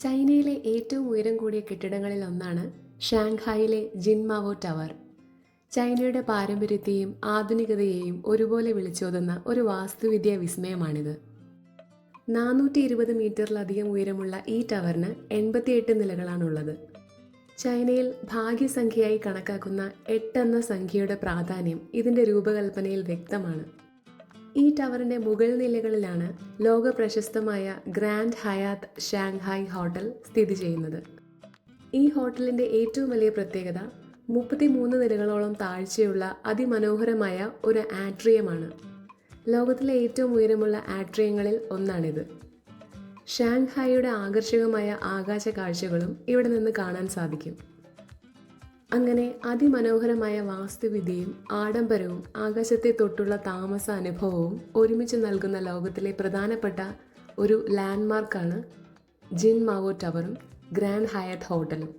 ചൈനയിലെ ഏറ്റവും ഉയരം കൂടിയ കെട്ടിടങ്ങളിൽ ഒന്നാണ് ഷാങ്ഹായിലെ ജിൻമാവോ ടവർ. ചൈനയുടെ പാരമ്പര്യത്തെയും ആധുനികതയെയും ഒരുപോലെ വിളിച്ചോതുന്ന ഒരു വാസ്തുവിദ്യാ വിസ്മയമാണിത്. നാനൂറ്റി ഇരുപത് മീറ്ററിലധികം ഉയരമുള്ള ഈ ടവറിന് എൺപത്തിയെട്ട് നിലകളാണുള്ളത്. ചൈനയിൽ ഭാഗ്യസംഖ്യയായി കണക്കാക്കുന്ന എട്ടെന്ന സംഖ്യയുടെ പ്രാധാന്യം ഇതിന്റെ രൂപകൽപ്പനയിൽ വ്യക്തമാണ്. ഈ ടവറിന്റെ മുകൾ നിലകളിലാണ് ലോക പ്രശസ്തമായ ഗ്രാൻഡ് ഹയാത്ത് ഷാങ്ഹായ് ഹോട്ടൽ സ്ഥിതി ചെയ്യുന്നത്. ഈ ഹോട്ടലിന്റെ ഏറ്റവും വലിയ പ്രത്യേകത മുപ്പത്തിമൂന്ന് നിലകളോളം താഴ്ചയുള്ള അതിമനോഹരമായ ഒരു ആട്രിയമാണ്. ലോകത്തിലെ ഏറ്റവും ഉയരമുള്ള ആട്രിയങ്ങളിൽ ഒന്നാണിത്. ഷാങ്ഹായിയുടെ ആകർഷകമായ ആകാശ കാഴ്ചകളും ഇവിടെ നിന്ന് കാണാൻ സാധിക്കും. അങ്ങനെ അതിമനോഹരമായ വാസ്തുവിദ്യയും ആഡംബരവും ആകാശത്തെ തൊട്ടുള്ള താമസ അനുഭവവും ഒരുമിച്ച് നൽകുന്ന ലോകത്തിലെ പ്രധാനപ്പെട്ട ഒരു ലാൻഡ്മാർക്കാണ് ജിൻ മാവോ ടവറും ഗ്രാൻഡ് ഹയത്ത് ഹോട്ടലും.